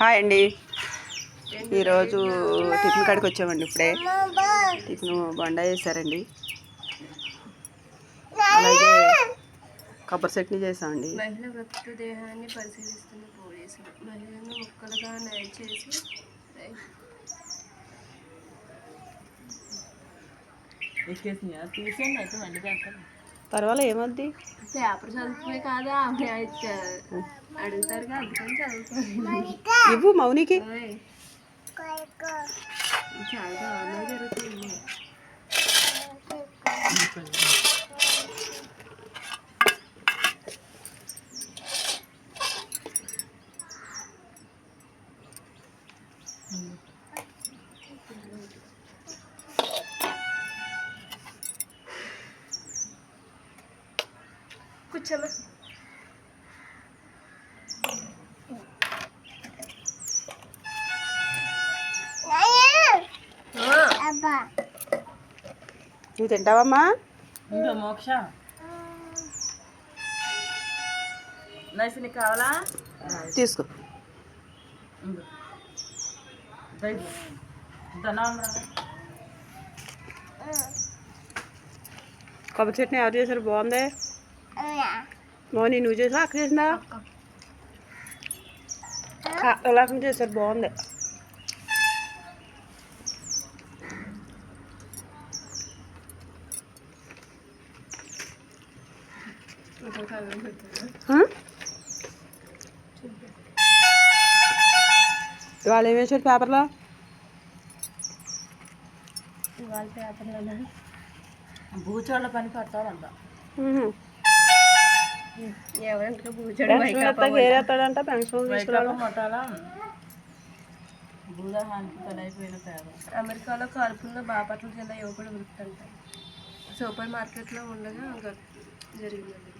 Hi అండి. ఈరోజు tiffin కాడికి వచ్చామండి ఇప్పుడే. టిఫిన్ బండ చేశారండి. అలాగే కొబ్బరి చట్నీ చేసామండి మహిళ మృతు దేహాన్ని పరిశీలిస్తున్న పోలీసులు. మహిళను ముక్కలుగా నయం చేసి పర్వాలే ఏమొద్ది? పేపర్ చదువుతుమే కాదా అడుగుతారు అందుకని ఇవ్వు మౌనికి. చాలా జరుగుతుంది. కూర్చోమ్మా నువ్వు తింటావమ్మా? ఇంకో మోక్ష. నైస్ నీకు కావాలా? తీసుకో. కొబ్బరి చట్నీ ఎవరు చేశారు బాగుంది. మౌని నువ్వు చేసా అక్కడ చేసినా అలాగే చేశారు బాగుంది? ఇవాళ ఏం వేసాడు పేపర్లో ఇవాళ పేపర్లోనే భూచోళ్ళ పని పడతారంట ఏరేస్తాడంట పెన్షన్ అమెరికాలో కాల్పుల్లో బాపట్ల జిల్లా యువకుడు మృతి అంట సూపర్ మార్కెట్లో ఉండగా జరిగిందండి.